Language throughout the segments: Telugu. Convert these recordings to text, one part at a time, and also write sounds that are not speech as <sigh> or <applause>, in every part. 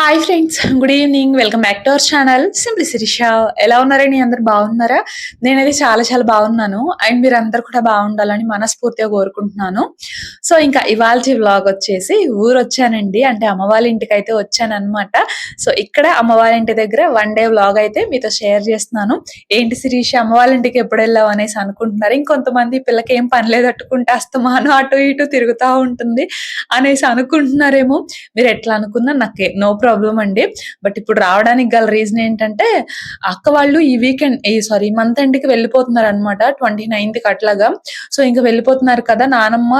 Hi friends good evening welcome back to our channel simply Shirisha ఎలా ఉన్నారండి? అందరు బాగున్నారా? నేనైతే చాలా చాలా బాగున్నాను. అండ్ మీరు అందరు కూడా బాగుండాలని మనస్ఫూర్తిగా కోరుకుంటున్నాను. సో ఇంకా ఇవాళ వ్లాగ్ వచ్చేసి ఊరు వచ్చానండి అంటే అమ్మవారి ఇంటికి అయితే వచ్చాను అనమాట సో ఇక్కడ అమ్మవారి ఇంటి దగ్గర వన్ డే వ్లాగ్ అయితే మీతో షేర్ చేస్తున్నాను. ఏంటి శిరీష అమ్మవారి ఇంటికి ఎప్పుడు వెళ్ళావు అనేసి అనుకుంటున్నారు. ఇంకొంతమంది పిల్లకి ఏం పని లేదు అట్టుకుంటే అటు ఇటు తిరుగుతూ ఉంటుంది అనేసి అనుకుంటున్నారేమో. మీరు ఎట్లా అనుకున్నా నాకు నో ప్రాబ్లం అండి. బట్ ఇప్పుడు రావడానికి గల రీజన్ ఏంటంటే అక్క వాళ్ళు ఈ వీకెండ్ ఈ సారీ మంత్ ఎండ్కి వెళ్ళిపోతున్నారు అనమాట ట్వంటీ నైన్త్కి అట్లాగా. సో ఇంకా వెళ్ళిపోతున్నారు కదా నానమ్మ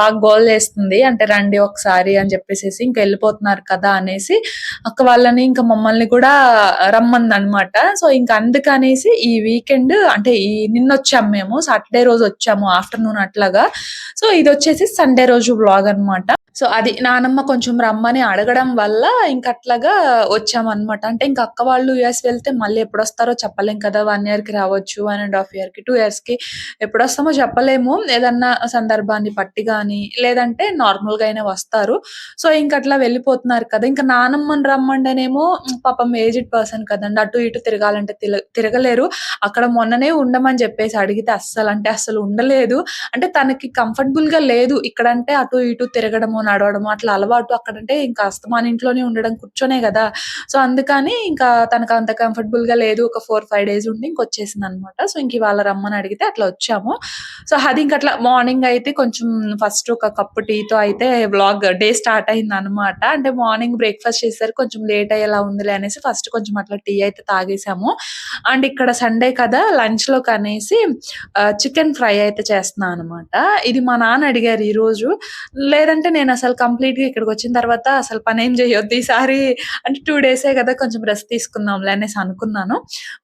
బాగా గోల్ చేస్తుంది అంటే రండి ఒకసారి అని చెప్పేసి ఇంకా వెళ్ళిపోతున్నారు కదా అనేసి అక్క వాళ్ళని ఇంకా మమ్మల్ని కూడా రమ్మంది అనమాట సో ఇంకా అందుకనేసి ఈ వీకెండ్ అంటే ఈ నిన్న వచ్చాము మేము సాటర్డే రోజు వచ్చాము ఆఫ్టర్నూన్ అట్లాగా. సో ఇది వచ్చేసి సండే రోజు బ్లాగ్ అన్నమాట. సో అది నానమ్మ కొంచెం రమ్మని అడగడం వల్ల ఇంక అట్లాగా వచ్చామన్నమాట. అంటే ఇంక అక్క వాళ్ళు యుఎస్ వెళ్తే మళ్ళీ ఎప్పుడు వస్తారో చెప్పలేం కదా వన్ ఇయర్కి రావచ్చు వన్ అండ్ హాఫ్ ఇయర్కి టూ ఇయర్స్కి. ఎప్పుడు వస్తామో చెప్పలేము. ఏదన్నా సందర్భాన్ని పట్టి కానీ లేదంటే నార్మల్గా అయినా వస్తారు. సో ఇంకా అట్లా వెళ్ళిపోతున్నారు కదా. ఇంకా నానమ్మని రమ్మంటేనేమో పాపం ఏజ్డ్ పర్సన్ కదండి. అటు ఇటు తిరగాలంటే తిరగలేరు. అక్కడ మొన్ననే ఉండమని చెప్పేసి అడిగితే అస్సలు అంటే అస్సలు ఉండలేదు. అంటే తనకి కంఫర్టబుల్గా లేదు. ఇక్కడంటే అటు ఇటు తిరగడము నడవడము అట్లా అలవాటు అక్కడంటే ఇంకా అస్తమాన్ ఇంట్లోనే ఉండడం కూర్చొనే కదా. సో అందుకని ఇంకా తనకు అంత కంఫర్టబుల్గా లేదు. ఒక ఫోర్ ఫైవ్ డేస్ ఉండి ఇంకొచ్చేసింది అనమాట సో ఇంక ఇవాళ రమ్మని అడిగితే అట్లా వచ్చాము. సో అది ఇంక అట్లా మార్నింగ్ అయితే కొంచెం ఫస్ట్ ఒక కప్పు టీతో అయితే బ్లాగ్ డే స్టార్ట్ అయింది అనమాట అంటే మార్నింగ్ బ్రేక్ఫాస్ట్ చేసేసరికి కొంచెం లేట్ అయ్యేలా ఉందిలే అనేసి ఫస్ట్ కొంచెం అట్లా టీ అయితే తాగేసాము. అండ్ ఇక్కడ సండే కదా లంచ్లో కనేసి చికెన్ ఫ్రై అయితే చేస్తున్నాను అనమాట ఇది మా నాన్న అడిగారు ఈ రోజు లేదంటే నేను అసలు కంప్లీట్గా ఇక్కడికి వచ్చిన తర్వాత అసలు పని ఏం చేయొద్దు ఈసారి. అంటే టూ డేసే కదా కొంచెం రెస్ట్ తీసుకుందాంలే అనేసి అనుకున్నాను.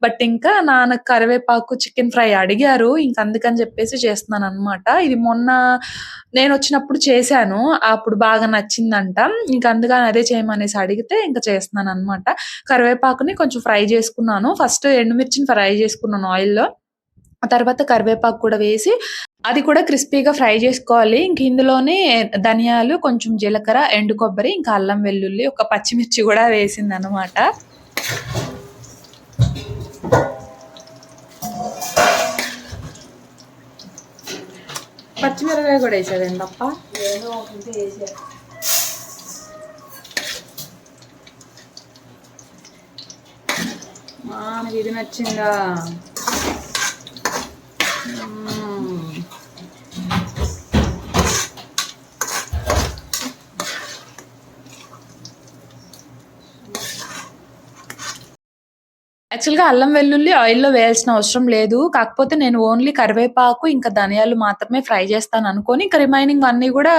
బట్ ఇంకా నాన్న కరివేపాకు చికెన్ ఫ్రై అడిగారు. ఇంకా అందుకని చెప్పేసి చేస్తున్నాను అనమాట ఇది మొన్న నేను వచ్చినప్పుడు చేశాను. అప్పుడు బాగా నచ్చిందంట. ఇంకా అందుకని అదే చేయమనేసి అడిగితే ఇంకా చేస్తున్నాను అనమాట కరివేపాకుని కొంచెం ఫ్రై చేసుకున్నాను. ఫస్ట్ ఎండుమిర్చిని ఫ్రై చేసుకున్నాను ఆయిల్లో తర్వాత కరివేపాకు కూడా వేసి అది కూడా క్రిస్పీగా ఫ్రై చేసుకోవాలి. ఇంక ఇందులోనే ధనియాలు కొంచెం జీలకర్ర ఎండు కొబ్బరి ఇంకా అల్లం వెల్లుల్లి ఒక పచ్చిమిర్చి కూడా వేసింది అనమాట పచ్చిమిరకాయ కూడా వేసేదండి తప్ప మనకి ఇది నచ్చిందా? యాక్చువల్గా అల్లం వెల్లుల్లి ఆయిల్లో వేయాల్సిన అవసరం లేదు. కాకపోతే నేను ఓన్లీ కరివేపాకు ఇంకా ధనియాలు మాత్రమే ఫ్రై చేస్తాను అనుకొని ఇంకా రిమైనింగ్ అన్నీ కూడా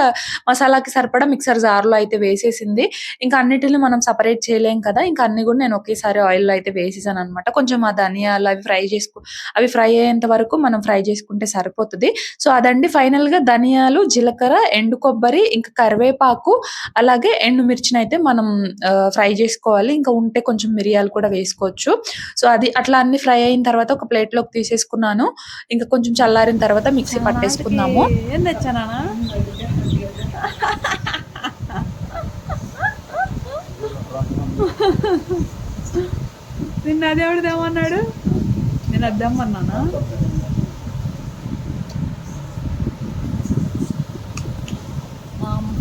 మసాలాకి సరిపడా మిక్సర్ జార్లో అయితే వేసేసింది. ఇంకా అన్నిటిని మనం సపరేట్ చేయలేం కదా ఇంకా అన్ని కూడా నేను ఒకేసారి ఆయిల్లో అయితే వేసేసాను అనమాట కొంచెం ఆ ధనియాలు అవి ఫ్రై చేసుకో అవి ఫ్రై అయ్యేంత వరకు మనం ఫ్రై చేసుకుంటే సరిపోతుంది. సో అదండి ఫైనల్గా ధనియాలు జీలకర్ర ఎండు కొబ్బరి ఇంకా కరివేపాకు అలాగే ఎండు మిర్చిని అయితే మనం ఫ్రై చేసుకోవాలి. ఇంకా ఉంటే కొంచెం మిరియాలు కూడా వేసుకోవచ్చు. సో అది అట్లా అన్ని ఫ్రై అయిన తర్వాత ఒక ప్లేట్లోకి తీసేసుకున్నాను. ఇంకా కొంచెం చల్లారిన తర్వాత మిక్సీ పట్టేసుకుందాము. ఏం తెచ్చానా నిన్న అదేవాడు దేమన్నాడు నేను అద్దామన్నానా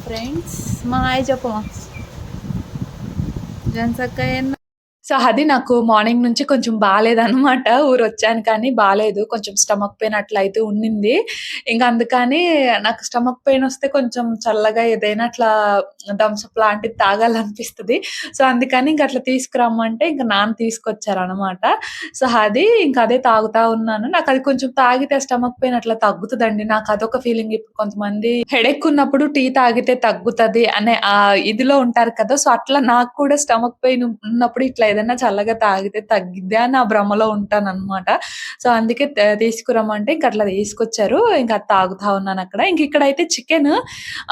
ఫ్రెండ్స్ మా ఆయ చెప్పమా జన్సక్క సో అది నాకు మార్నింగ్ నుంచి కొంచెం బాగాలేదనమాట ఊరు వచ్చాను కానీ బాగాలేదు కొంచెం స్టమక్ పెయిన్ అట్లయితే ఉండింది ఇంకా అందుకని నాకు స్టమక్ పెయిన్ వస్తే కొంచెం చల్లగా ఏదైనా అట్లా థమ్స్అప్ లాంటిది తాగాలనిపిస్తుంది. సో అందుకని ఇంకా అట్లా తీసుకురమ్మంటే ఇంకా నాన్న తీసుకొచ్చారు అనమాట సో అది ఇంకా అదే తాగుతా ఉన్నాను. నాకు అది కొంచెం తాగితే స్టమక్ పెయిన్ అట్లా తగ్గుతుందండి. నాకు అదొక ఫీలింగ్ ఇప్పుడు కొంతమంది హెడెక్ ఉన్నప్పుడు టీ తాగితే తగ్గుతుంది అనే ఆ ఇదిలో ఉంటారు కదా. సో అట్లా నాకు కూడా స్టమక్ పెయిన్ ఉన్నప్పుడు ఇట్లా ఏదైనా చల్లగా తాగితే తగ్గిద్ది అని ఆ భ్రమలో ఉంటాను అనమాట సో, అందుకే తీసుకురమ్మంటే ఇంక అట్లా తీసుకొచ్చారు. ఇంకా తాగుతా ఉన్నాను అక్కడ ఇంక ఇక్కడైతే చికెన్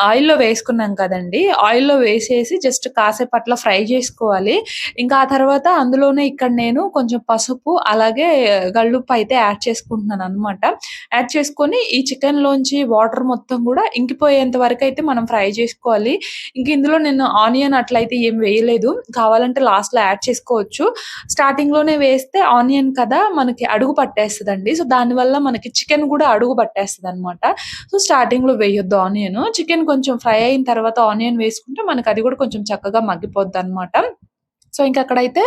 ఆయిల్‌లో వేసుకున్నాం కదండి ఆయిల్‌లో వేసేసి జస్ట్ కాసేపు అట్లా ఫ్రై చేసుకోవాలి. ఇంకా ఆ తర్వాత అందులోనే ఇక్కడ నేను కొంచెం పసుపు, అలాగే గళ్ళుప్పు అయితే యాడ్ చేసుకుంటున్నాను అనమాట యాడ్ చేసుకొని ఈ చికెన్‌లోంచి వాటర్ మొత్తం కూడా ఇంకిపోయేంత అయితే మనం ఫ్రై చేసుకోవాలి. ఇంక ఇందులో నేను ఆనియన్ అట్లయితే ఏం వేయలేదు. కావాలంటే లాస్ట్‌లో యాడ్ చేసుకోవచ్చు. స్టార్టింగ్‌లోనే వేస్తే ఆనియన్ కదా! మనకి అడుగు పట్టేస్తదండి. సో, దానివల్ల మనకి చికెన్ కూడా అడుగు పట్టేస్తదనమాట. సో, స్టార్టింగ్‌లో వేయొద్దు ఆనియన్ చికెన్ కొంచెం ఫ్రై అయిన తర్వాత ఆనియన్ వేసుకుంటే మనకి అది కూడా కొంచెం చక్కగా మగ్గిపోద్ది అనమాట సో, ఇంక అక్కడైతే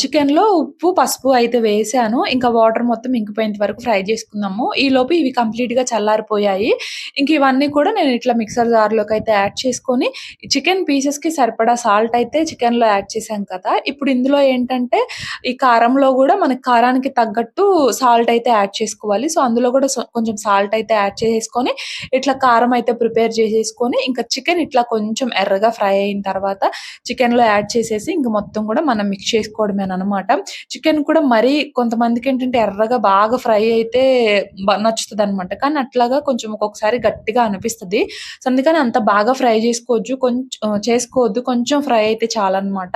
చికెన్‌లో ఉప్పు, పసుపు అయితే వేసాను ఇంకా వాటర్ మొత్తం ఇంకిపోయేంత వరకు ఫ్రై చేసుకుందాము. ఈలోపు ఇవి కంప్లీట్‌గా చల్లారిపోయాయి. ఇంక ఇవన్నీ కూడా నేను ఇట్లా మిక్సర్ జార్‌లోకైతే యాడ్ చేసుకొని, చికెన్ పీసెస్‌కి సరిపడా సాల్ట్ అయితే చికెన్‌లో యాడ్ చేశాం కదా! ఇప్పుడు ఇందులో ఏంటంటే, ఈ కారంలో కూడా మనకి కారానికి తగ్గట్టు సాల్ట్ అయితే యాడ్ చేసుకోవాలి. సో, అందులో కూడా కొంచెం సాల్ట్ అయితే యాడ్ చేసేసుకొని, ఇట్లా కారం అయితే ప్రిపేర్ చేసేసుకొని, ఇంకా చికెన్ ఇట్లా కొంచెం ఎర్రగా ఫ్రై అయిన తర్వాత చికెన్‌లో యాడ్ చేసేసి ఇంక మొత్తం కూడా మనం మిక్స్ చేసుకోవడమే అనమాట చికెన్ కూడా మరీ కొంతమందికేంటంటే ఎర్రగా బాగా ఫ్రై అయితే నచ్చుతుంది అనమాట కానీ అట్లాగా కొంచెం ఒక్కొక్కసారి గట్టిగా అనిపిస్తది. సో, అందుకని అంత బాగా ఫ్రై చేసుకోవచ్చు. కొంచెం చేసుకోవద్దు. కొంచెం ఫ్రై అయితే చాలన్నమాట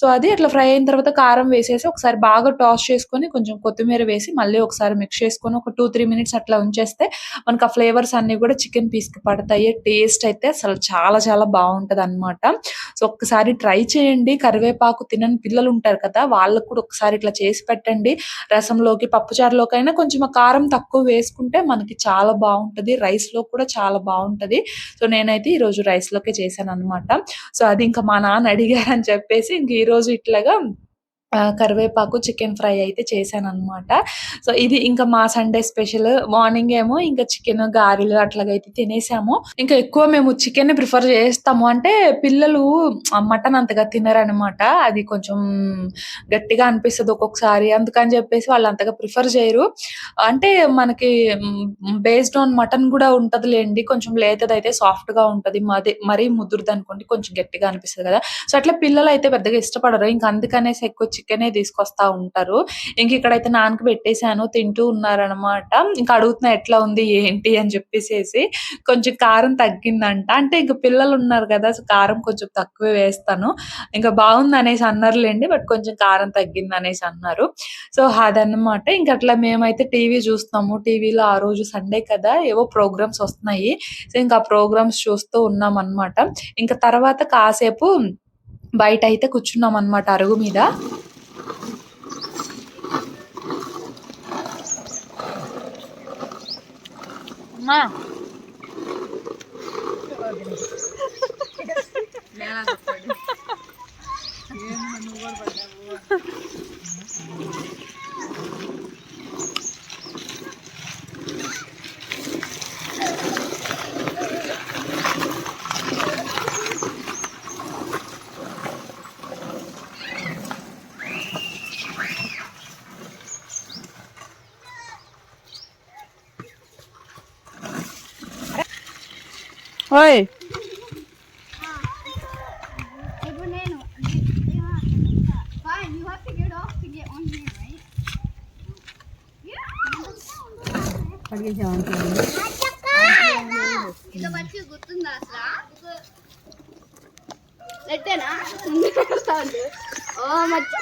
సో, అది అట్లా ఫ్రై అయిన తర్వాత కారం వేసేసి ఒకసారి బాగా టాస్ చేసుకొని, కొంచెం కొత్తిమీర వేసి మళ్ళీ ఒకసారి మిక్స్ చేసుకొని ఒక 2, 3 మినిట్స్ అట్లా ఉంచేస్తే మనకు ఆ ఫ్లేవర్స్ అన్ని కూడా చికెన్ పీస్‌కి పడతాయి. టేస్ట్ అయితే అసలు చాలా చాలా బావుంటదనమాట. సో, ఒక్కసారి ట్రై చేయండి. కరివేపాకు తినని పిల్లలు ఉంటారు కదా! వాళ్ళకి కూడా ఒకసారి ఇట్లా చేసి పెట్టండి. రసంలోకి, పప్పుచారులోకైనా కొంచెం కారం తక్కువ వేసుకుంటే మనకి చాలా బాగుంటుంది రైస్‌లో కూడా చాలా బాగుంటుంది సో, నేనైతే ఈరోజు రైస్‌లోకే చేశాననమాట. సో, అది ఇంకా మా నాన్న అడిగారని చెప్పేసి ఇంక ఈరోజు ఇట్లాగా కరివేపాకు చికెన్ ఫ్రై అయితే చేశాను అనమాట సో, ఇది ఇంకా మా సండే స్పెషల్. మార్నింగ్ ఏమో ఇంకా చికెన్ గారెలు అట్లాగైతే తినేసాము. ఇంకా ఎక్కువ మేము చికెన్ ప్రిఫర్ చేస్తాము. అంటే పిల్లలు మటన్ అంతగా తినరనమాట. అది కొంచెం గట్టిగా అనిపిస్తుంది ఒక్కొక్కసారి. అందుకని చెప్పేసి వాళ్ళు అంతగా ప్రిఫర్ చేయరు. అంటే మనకి బేస్డ్ ఆన్ మటన్ గూడా ఉంటదిలెండి. కొంచెం లేతది అయితే సాఫ్ట్గా ఉంటది. మది మరీ ముదురుదనుకోండి కొంచెం గట్టిగా అనిపిస్తుంది కదా! సో, అట్లా పిల్లలు అయితే పెద్దగా ఇష్టపడరు. ఇంకా అందుకనేసి ఎక్కువ చికెనే తీసుకొస్తా ఉంటారు. ఇంక ఇక్కడైతే నాన్నకి పెట్టేశాను తింటూ ఉన్నారనమాట. ఇంకా అడుగుతున్నా ఎట్లా ఉంది? ఏంటి? అని చెప్పేసేసి. కొంచెం కారం తగ్గిందంట. అంటే ఇంక పిల్లలున్నారు కదా! సో, కారం కొంచెం తక్కువే వేస్తాను. ఇంకా బాగుంది అనేసి అన్నారులేండి బట్ కొంచెం కారం తగ్గింది అనేసి అన్నారు. సో, అదన్నమాట. ఇంకా అట్లా మేమైతే టీవీ చూస్తున్నాము. టీవీలో ఆ రోజు సండే కదా! ఏవో ప్రోగ్రామ్స్ వస్తున్నాయి. సో, ఇంకా ఆ ప్రోగ్రామ్స్ చూస్తూ ఉన్నాం అనమాట ఇంకా తర్వాత కాసేపు బయటైతే కూర్చున్నామనమాట అరుగు మీద. అమ్మా! ఓయ్. గుర్తుందా అసలు ఎట్టేనా ఓ మచ్చ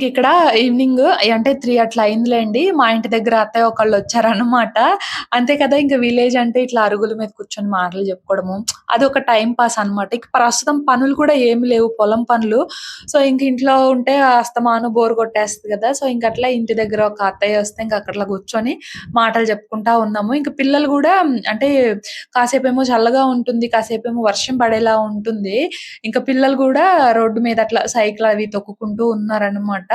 ఇంక ఇక్కడ ఈవినింగ్ అంటే త్రీ అట్లా అయిందిలేండి మా ఇంటి దగ్గర అత్తయ్య ఒకళ్ళు వచ్చారనమాట. అంతే కదా! ఇంకా విలేజ్ అంటే ఇట్లా అరుగుల మీద కూర్చొని మాటలు చెప్పుకోవడము. అది ఒక టైం పాస్ అనమాట. ఇక ప్రస్తుతం పనులు కూడా ఏమి లేవు పొలం పనులు. సో, ఇంక ఇంట్లో ఉంటే అస్తమాను బోర్ కొట్టేస్తది కదా! సో, ఇంక అట్లా ఇంటి దగ్గర ఒక అత్తయ్య వస్తే ఇంక అట్లా కూర్చొని మాటలు చెప్పుకుంటా ఉన్నాము. ఇంక పిల్లలు కూడా అంటే కాసేపేమో చల్లగా ఉంటుంది. కాసేపేమో వర్షం పడేలా ఉంటుంది. ఇంకా పిల్లలు కూడా రోడ్డు మీద అట్లా సైకిల్ అవి తొక్కుకుంటూ ఉన్నారనమాట.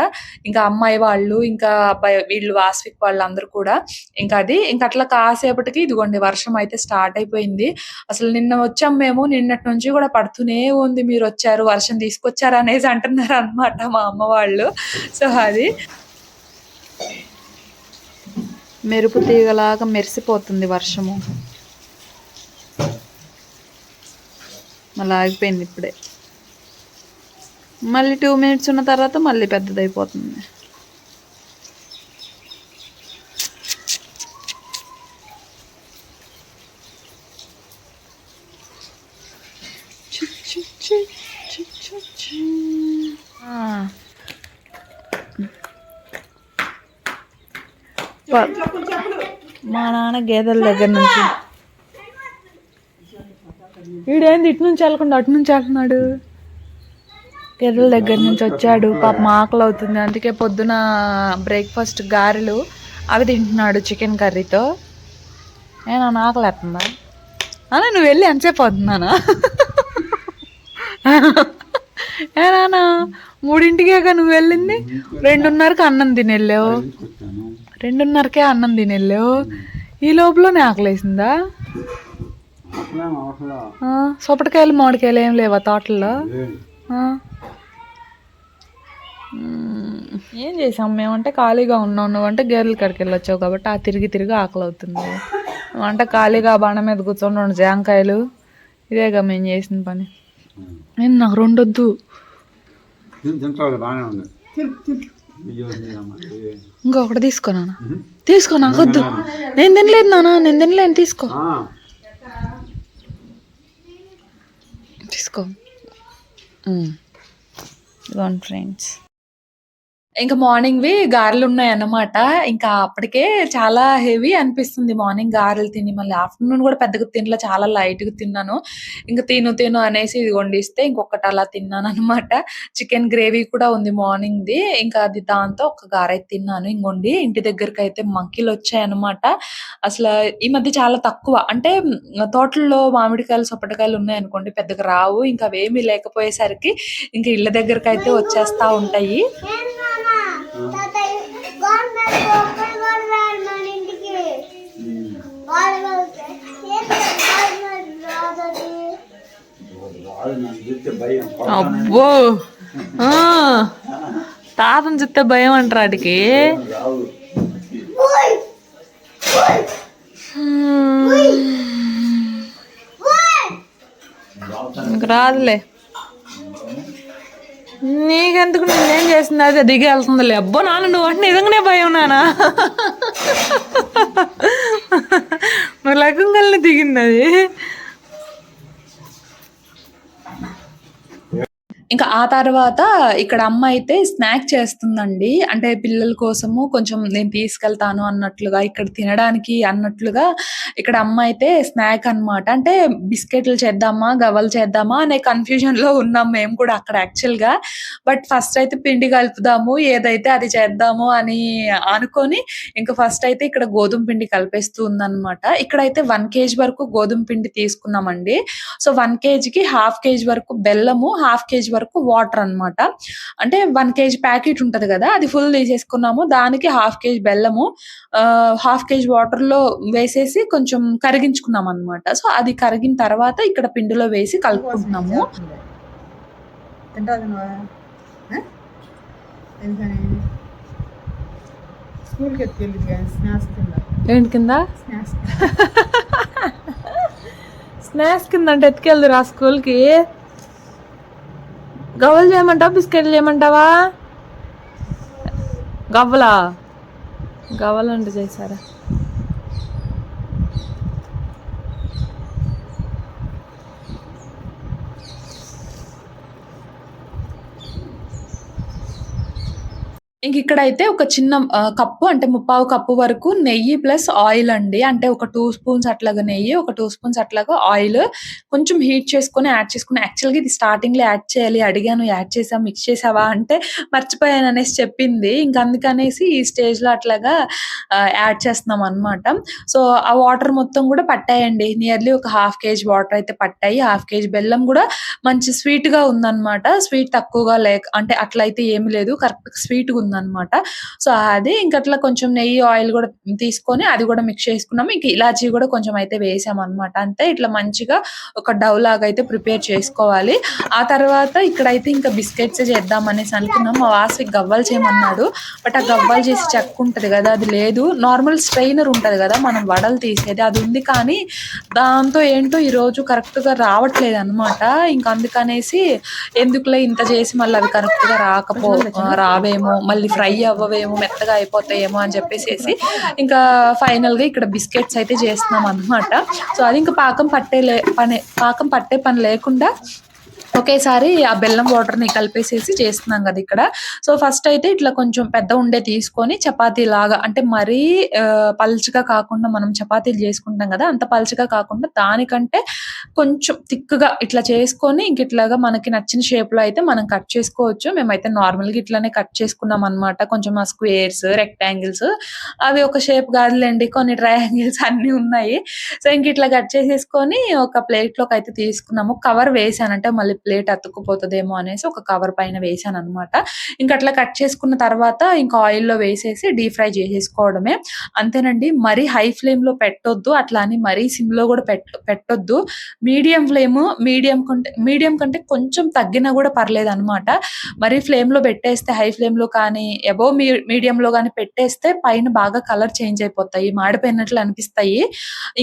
ఇంకా అమ్మాయి వాళ్ళు ఇంకా అబ్బాయి వీళ్ళు వాస్విక్ వాళ్ళందరూ కూడా ఇంకా అది ఇంకా అట్లా కాసేపటికి ఇదిగోండి వర్షం అయితే స్టార్ట్ అయిపోయింది. అసలు నిన్న వచ్చాం మేము నిన్నటి నుంచి కూడా పడుతూనే ఉంది మీరు వచ్చారు వర్షం తీసుకొచ్చారు అనేసి అంటున్నారు అన్నమాట మా అమ్మ వాళ్ళు. సో అది. మెరుపు తీగలాగా మెరిసిపోతుంది వర్షము. మళ్ళీ ఆగిపోయింది ఇప్పుడే. మళ్ళీ టూ మినిట్స్ ఉన్న తర్వాత మళ్ళీ పెద్దదైపోతుంది చి, చి, చి, చి, చి, చి. ఆ. ప- మా నాన్న గేదెల దగ్గర నుంచి వీడేంది ఇటు నుంచి వెళ్ళకుండా అటు నుంచి వెళ్తున్నాడు గేదెల దగ్గర నుంచి వచ్చాడు. పాప ఆకలి అవుతుంది. అందుకే పొద్దున బ్రేక్ఫాస్ట్ గారెలు అవి తింటున్నాడు చికెన్ కర్రీతో ఏనా ఆకలి వేస్తుందా? అలా నువ్వు వెళ్ళి ఎంతసేపు అవుతున్నానా ఏ నాన్న మూడింటికేగా నువ్వు వెళ్ళింది? రెండున్నరకి అన్నం తినెళ్ళావు. రెండున్నరకే అన్నం తినెళ్ళావు. ఈ లోపలనే ఆకలేసిందా సొప్పటికాయలు మామిడికాయలు ఏం లేవా తోటల్లో. ఏం చేసాం? మేమంటే ఖాళీగా ఉన్నాం నువ్వంటే గేర్ల కాడికి వెళ్ళొచ్చావు కాబట్టి ఆ తిరిగి తిరిగి ఆకలి అవుతుంది. నువ్వంటే ఖాళీగా బాణ మీద కూర్చొని రెండు జాంకాయలు. ఇదేగా మేము చేసిన పని. నేను నాకు ఉంది. అయ్యో, నీయమ్మ. ఏ. ఇంకొకటి తీసుకో తీసుకో నాకొద్దు నేను తినలేదు నాన్న నేను తినలేను తీసుకో. ఆ, తీసుకో. ఇదిగోండి ఫ్రెండ్స్ ఇంకా మార్నింగ్వి గారెలు ఉన్నాయి అన్నమాట ఇంకా అప్పటికే చాలా హెవీ అనిపిస్తుంది మార్నింగ్ గారెలు తిని. మళ్ళీ ఆఫ్టర్నూన్ కూడా పెద్దగా తినలే చాలా లైట్గా తిన్నాను. ఇంకా తిను తిను అనేసి ఇది వండిస్తే ఇంకొకటి అలా తిన్నాను అనమాట చికెన్ గ్రేవీ కూడా ఉంది మార్నింగ్ ది ఇంకా అది దాంతో ఒక గారె తిన్నాను. ఇంకొండి ఇంటి దగ్గరికి అయితే మంకీలు వచ్చాయి అనమాట అసలు ఈ మధ్య చాలా తక్కువ. అంటే తోటల్లో మామిడికాయలు సొప్పటికాయలు ఉన్నాయి అనుకోండి పెద్దగా రావు. ఇంకా అవేమీ లేకపోయేసరికి ఇంకా ఇళ్ళ దగ్గరికి అయితే వచ్చేస్తా ఉంటాయి. అబ్బో. తాతను చూస్తే భయం అంటారు వాడికి రాదులే. నీకెందుకు నేనేం చేసింది అదే దిగి వెళ్తుందిలే. అబ్బో నాన్న నువ్వు అంటే నిజంగానే భయం నానా నువ్వు లగ్గంగానే దిగింది అది ఇంకా ఆ తర్వాత ఇక్కడ అమ్మ అయితే స్నాక్ చేస్తుందండి. అంటే పిల్లల కోసము కొంచెం నేను తీసుకెళ్తాను అన్నట్లుగా ఇక్కడ తినడానికి అన్నట్లుగా ఇక్కడ అమ్మ అయితే స్నాక్ అన్నమాట. అంటే బిస్కెట్లు చేద్దామా గవ్వలు చేద్దామా అనే కన్ఫ్యూజన్లో ఉన్నాం మేము కూడా అక్కడ యాక్చువల్గా. బట్ ఫస్ట్ అయితే పిండి కలుపుదాము ఏదైతే అది చేద్దాము అని అనుకొని ఇంకా ఫస్ట్ అయితే ఇక్కడ గోధుమ పిండి కలిపేస్తూ ఉందన్నమాట. ఇక్కడైతే వన్ కేజీ వరకు గోధుమ పిండి తీసుకున్నామండి. సో వన్ కేజీకి హాఫ్ కేజీ వరకు బెల్లము హాఫ్ కేజీ వరకు వాటర్ అన్నమాట. అంటే వన్ కేజీ ప్యాకెట్ ఉంటది కదా అది ఫుల్ తీసేసుకున్నాము. దానికి హాఫ్ కేజీ బెల్లము హాఫ్ కేజీ వాటర్లో వేసేసి కొంచెం కరిగించుకున్నాం అన్నమాట. సో అది కరిగిన తర్వాత ఇక్కడ పిండిలో వేసి కలుపుకుంటున్నాము. స్కూల్కి ఎత్తుకెళ్ళింది కానీ స్నాక్స్ తిందా. ఏంటి కింద? స్నాక్స్ స్నాక్స్ <laughs> కింద అంటే ఎత్తుకెళ్దురా స్కూల్కి. గవ్వలు చేయమంటావా బిస్కెట్లు చేయమంటావా? గవ్వలా? గవ్వలు అంటే చేశారా? ఇంక ఇక్కడైతే ఒక చిన్న కప్పు అంటే ముప్పావు కప్పు వరకు నెయ్యి ప్లస్ ఆయిల్ అండి. అంటే ఒక టూ స్పూన్స్ అట్లాగా నెయ్యి ఒక టూ స్పూన్స్ అట్లాగా ఆయిల్ కొంచెం హీట్ చేసుకొని యాడ్ చేసుకుని యాక్చువల్గా ఇది స్టార్టింగ్లో యాడ్ చేయాలి అడిగాను యాడ్ చేసా మిక్స్ చేసావా అంటే మర్చిపోయాను అనేసి చెప్పింది. ఇంకా అందుకనేసి ఈ స్టేజ్లో అట్లాగా యాడ్ చేస్తున్నాం అన్నమాట. సో ఆ వాటర్ మొత్తం కూడా పట్టాయండి. నియర్లీ ఒక హాఫ్ కేజీ వాటర్ అయితే పట్టాయి. హాఫ్ కేజీ బెల్లం కూడా మంచి స్వీట్గా ఉందన్నమాట. స్వీట్ తక్కువగా లేక అంటే అట్లయితే ఏమి లేదు. కరెక్ట్ స్వీట్ గా అనమాట సో అది ఇంకా అట్లా కొంచెం నెయ్యి ఆయిల్ కూడా తీసుకొని అది కూడా మిక్స్ చేసుకున్నాము. ఇంక ఇలాచీ కూడా కొంచెం అయితే వేసాం అనమాట అంతే ఇట్లా మంచిగా ఒక డవ్ లాగా అయితే ప్రిపేర్ చేసుకోవాలి. ఆ తర్వాత ఇక్కడైతే ఇంకా బిస్కెట్స్ చేద్దాం అనేసి అనుకున్నాం మా వాసి గవ్వలు చేయమన్నాడు. బట్ ఆ గవ్వలు చేసి చెక్క ఉంటది కదా అది లేదు. నార్మల్ స్ట్రైనర్ ఉంటుంది కదా మనం వడలు తీసేది అది ఉంది కానీ దాంతో ఏంటో ఈ రోజు కరెక్ట్గా రావట్లేదు అనమాట ఇంకా అందుకనేసి ఎందుకులే ఇంత చేసి మళ్ళీ అవి కరెక్ట్గా రాకపో రావేమో మళ్ళీ ఫ్రై అవ్వవేమో మెత్తగా అయిపోతాయేమో అని చెప్పేసి ఇంకా ఫైనల్గా ఇక్కడ బిస్కెట్స్ అయితే చేస్తున్నాం అన్నమాట. సో అది ఇంకా పాకం పట్టే లే పని పాకం పట్టే పని లేకుండా ఒకేసారి ఆ బెల్లం వాటర్ని కలిపేసేసి చేస్తున్నాం కదా ఇక్కడ. సో ఫస్ట్ అయితే ఇట్లా కొంచెం పెద్ద ఉండే తీసుకొని చపాతీ లాగా అంటే మరీ పల్చగా కాకుండా మనం చపాతీలు చేసుకుంటాం కదా అంత పల్చగా కాకుండా దానికంటే కొంచెం థిక్గా ఇట్లా చేసుకొని ఇంక ఇట్లాగా మనకి నచ్చిన షేప్లో అయితే మనం కట్ చేసుకోవచ్చు. మేమైతే నార్మల్గా ఇట్లానే కట్ చేసుకున్నాం అన్నమాట కొంచెం ఆ స్క్వేర్స్ రెక్టాంగిల్స్ అవి ఒక షేప్ కాదులేండి. కొన్ని ట్రయాంగిల్స్ అన్ని ఉన్నాయి. సో ఇంక ఇట్లా కట్ చేసేసుకొని ఒక ప్లేట్లోకి అయితే తీసుకున్నాము. కవర్ వేసానంటే మళ్ళీ ప్లేట్ అతుక్కుపోతుందేమో అనేసి ఒక కవర్ పైన వేసాను అనమాట ఇంకా అట్లా కట్ చేసుకున్న తర్వాత ఇంకా ఆయిల్లో వేసేసి డీప్ ఫ్రై చేసేసుకోవడమే. అంతేనండి. మరీ హై ఫ్లేమ్లో పెట్టొద్దు. అట్లా అని మరీ సిమ్లో కూడా పెట్ట పెట్టొద్దు. మీడియం ఫ్లేమ్ మీడియం కంటే మీడియం కంటే కొంచెం తగ్గినా కూడా పర్లేదు అనమాట మరి ఫ్లేమ్లో పెట్టేస్తే హై ఫ్లేమ్లో కానీ ఎబో మీడియం మీడియంలో కానీ పెట్టేస్తే పైన బాగా కలర్ చేంజ్ అయిపోతాయి మాడిపోయినట్లు అనిపిస్తాయి.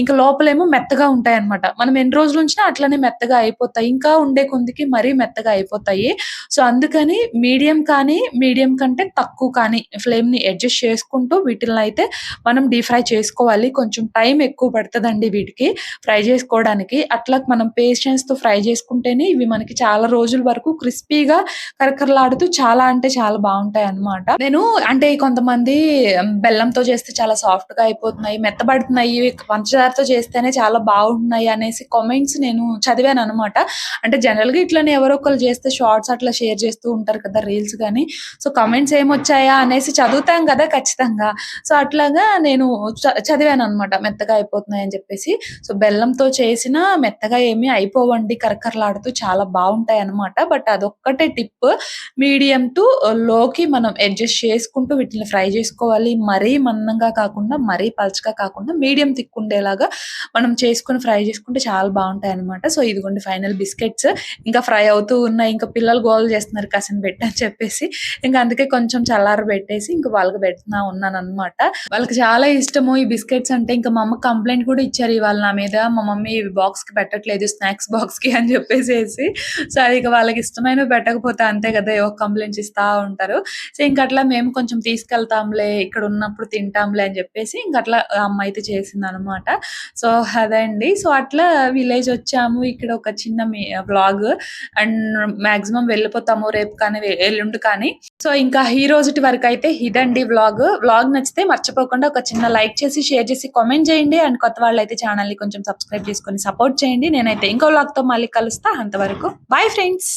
ఇంకా లోపలేమో మెత్తగా ఉంటాయి అన్నమాట మనం ఎన్ని రోజుల ఉంచినా అట్లనే మెత్తగా అయిపోతాయి. ఇంకా ఉండే కొందికి మరీ మెత్తగా అయిపోతాయి. సో అందుకని మీడియం కానీ మీడియం కంటే తక్కువ కానీ ఫ్లేమ్ని అడ్జస్ట్ చేసుకుంటూ వీటిని అయితే మనం డీప్ ఫ్రై చేసుకోవాలి. కొంచెం టైం ఎక్కువ పడుతుందండి వీటికి ఫ్రై చేసుకోవడానికి. అట్లా మనం పేషెన్స్తో ఫ్రై చేసుకుంటేనే ఇవి మనకి చాలా రోజుల వరకు క్రిస్పీగా కరకరలాడుతూ చాలా అంటే చాలా బాగుంటాయి అన్నమాట. నేను అంటే కొంతమంది బెల్లంతో చేస్తే చాలా సాఫ్ట్గా అయిపోతున్నాయి మెత్తబడుతున్నాయి పంచదారతో చేస్తేనే చాలా బాగుంటున్నాయి అనేసి కామెంట్స్ నేను చదివాను అనమాట అంటే జనరల్గా ఇట్లనే ఎవరో ఒకరు చేస్తే షార్ట్స్ అట్లా షేర్ చేస్తూ ఉంటారు కదా రీల్స్ కానీ సో కమెంట్స్ ఏమొచ్చాయా అనేసి చదువుతాం కదా ఖచ్చితంగా. సో అట్లాగా నేను చదివాను అనమాట మెత్తగా అయిపోతున్నాయి అని చెప్పేసి. సో బెల్లంతో చేసిన మెత్తగా ఏమీ అయిపోవండి. కరకరలాడుతూ చాలా బాగుంటాయి అన్నమాట బట్ అదొక్కటే టిప్. మీడియం టు లోకి మనం అడ్జస్ట్ చేసుకుంటూ వీటిని ఫ్రై చేసుకోవాలి. మరీ మందంగా కాకుండా మరీ పల్చగా కాకుండా మీడియం థిక్ ఉండేలాగా మనం చేసుకుని ఫ్రై చేసుకుంటే చాలా బాగుంటాయి అనమాట సో ఇదిగోండి ఫైనల్ బిస్కెట్స్. ఇంకా ఫ్రై అవుతూ ఉన్నాయి. ఇంకా పిల్లలు గోల్ చేస్తున్నారు కసిన పెట్టని అని చెప్పేసి. ఇంకా అందుకే కొంచెం చల్లార పెట్టేసి ఇంకా వాళ్ళకి పెడుతున్నా ఉన్నాను అనమాట వాళ్ళకి చాలా ఇష్టము ఈ బిస్కెట్స్ అంటే. ఇంకా మా అమ్మ కంప్లైంట్ కూడా ఇచ్చారు ఇవాళ నా మీద. మా మమ్మీ బాక్స్ పెట్టట్లేదు స్నాక్స్ బాక్స్కి అని చెప్పేసి సో అది ఇక వాళ్ళకి ఇష్టమైన పెట్టకపోతే అంతే కదా ఏవో కంప్లైంట్స్ ఇస్తా ఉంటారు. సో ఇంక అట్లా మేము కొంచెం తీసుకెళ్తాంలే ఇక్కడ ఉన్నప్పుడు తింటాంలే అని చెప్పేసి ఇంక అట్లా అమ్మ అయితే చేసింది అనమాట సో అదండి సో అట్లా విలేజ్ వచ్చాము. ఇక్కడ ఒక చిన్న వ్లాగ్. అండ్ మాక్సిమం వెళ్ళిపోతాము రేపు కానీ ఎల్లుండి కానీ. సో ఇంకా ఈ రోజుటి వరకు అయితే ఇదండి వ్లాగ్. వ్లాగ్ నచ్చితే మర్చిపోకుండా ఒక చిన్న లైక్ చేసి షేర్ చేసి కామెంట్ చేయండి. అండ్ కొత్త వాళ్ళు అయితే ఛానల్ని కొంచెం సబ్స్క్రైబ్ చేసుకొని సపోర్ట్ చేయండి. నేనైతే ఇంకో వ్లాగ్తో మళ్ళీ కలుస్తా. అంతవరకు బాయ్ ఫ్రెండ్స్